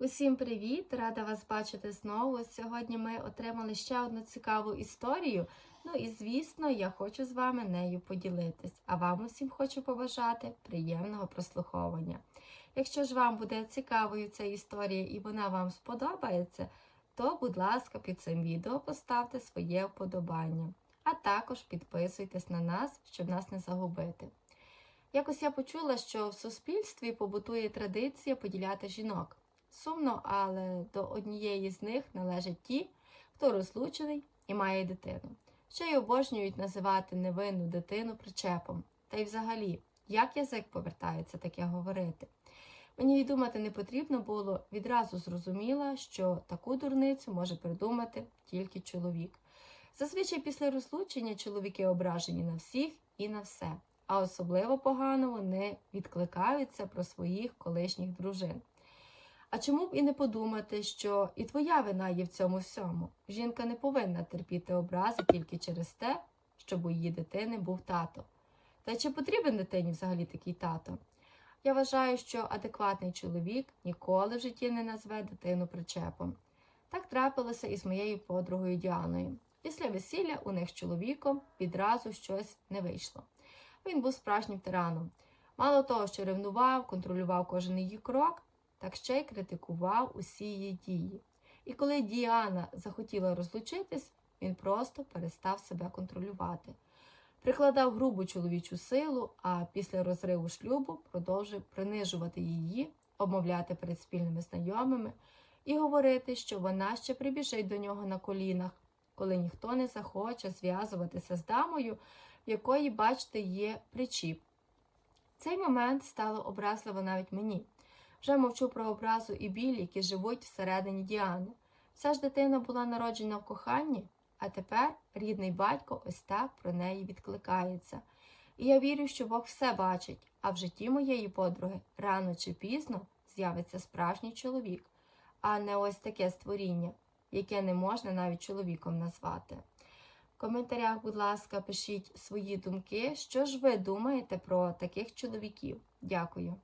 Усім привіт! Рада вас бачити знову. Сьогодні ми отримали ще одну цікаву історію. Ну і звісно, я хочу з вами нею поділитись. А вам усім хочу побажати приємного прослуховування. Якщо ж вам буде цікавою ця історія і вона вам сподобається, то, будь ласка, під цим відео поставте своє вподобання. А також підписуйтесь на нас, щоб нас не загубити. Якось я почула, що в суспільстві побутує традиція поділяти жінок. Сумно, але до однієї з них належать ті, хто розлучений і має дитину. Ще й обожнюють називати невинну дитину причепом. Та й взагалі, як язик повертається таке говорити? Мені й думати не потрібно було, відразу зрозуміла, що таку дурницю може придумати тільки чоловік. Зазвичай після розлучення чоловіки ображені на всіх і на все, а особливо погано вони відкликаються про своїх колишніх дружин. А чому б і не подумати, що і твоя вина є в цьому всьому? Жінка не повинна терпіти образи тільки через те, щоб у її дитини був тато. Та чи потрібен дитині взагалі такий тато? Я вважаю, що адекватний чоловік ніколи в житті не назве дитину причепом. Так трапилося і з моєю подругою Діаною. Після весілля у них з чоловіком відразу щось не вийшло. Він був справжнім тираном. Мало того, що ревнував, контролював кожен її крок, так ще й критикував усі її дії. І коли Діана захотіла розлучитись, він просто перестав себе контролювати. Прикладав грубу чоловічу силу, а після розриву шлюбу продовжив принижувати її, обмовляти перед спільними знайомими і говорити, що вона ще прибіжить до нього на колінах, коли ніхто не захоче зв'язуватися з дамою, в якої, бачите, є причіп. Цей момент стало образливо навіть мені. Вже мовчу про образу і біль, які живуть всередині Діани. Вся ж дитина була народжена в коханні, а тепер рідний батько ось так про неї відкликається. І я вірю, що Бог все бачить, а в житті моєї подруги рано чи пізно з'явиться справжній чоловік, а не ось таке створіння, яке не можна навіть чоловіком назвати. В коментарях, будь ласка, пишіть свої думки, що ж ви думаєте про таких чоловіків. Дякую.